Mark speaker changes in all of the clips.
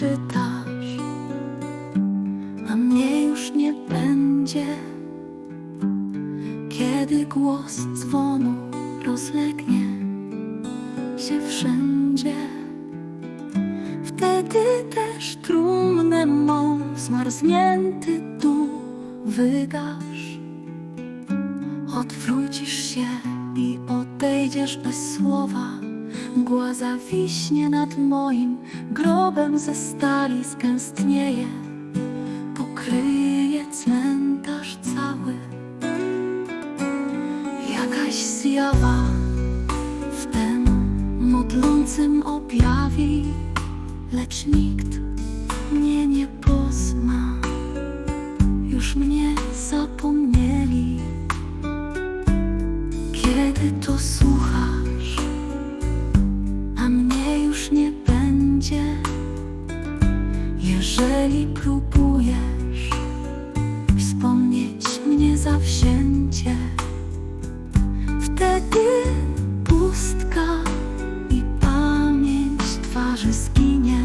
Speaker 1: przeczytasz, a mnie już nie będzie, kiedy głos dzwonu rozlegnie się wszędzie. Wtedy też trumnę mą zmarznięty tu wydasz. Odwrócisz się i odejdziesz bez słowa. Mgła zawiśnie nad moim grobem ze stali skęstnieje. Pokryje cmentarz cały. Jakaś zjawa wtem modlącym objawi, lecz nikt mnie nie pozna. Już mnie zapomnieli. Kiedy to słuchasz, jeżeli próbujesz wspomnieć mnie zawzięcie, wtedy pustka i pamięć twarzy zginie.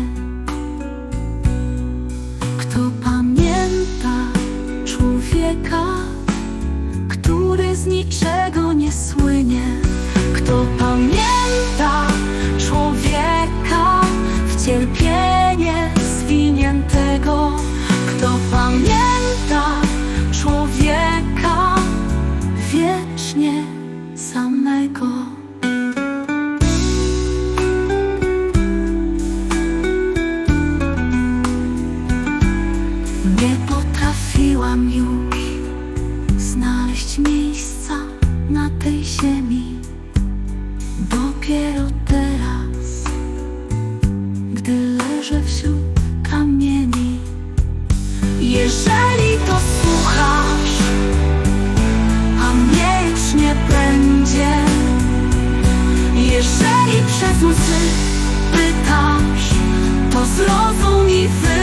Speaker 1: Kto pamięta człowieka, który z niczego nie słynie? Kto zwiniętego? Kto pamięta człowieka wiecznie samego? Nie potrafiłam już znaleźć miejsca na tej ziemi. Dopiero teraz, zrozum i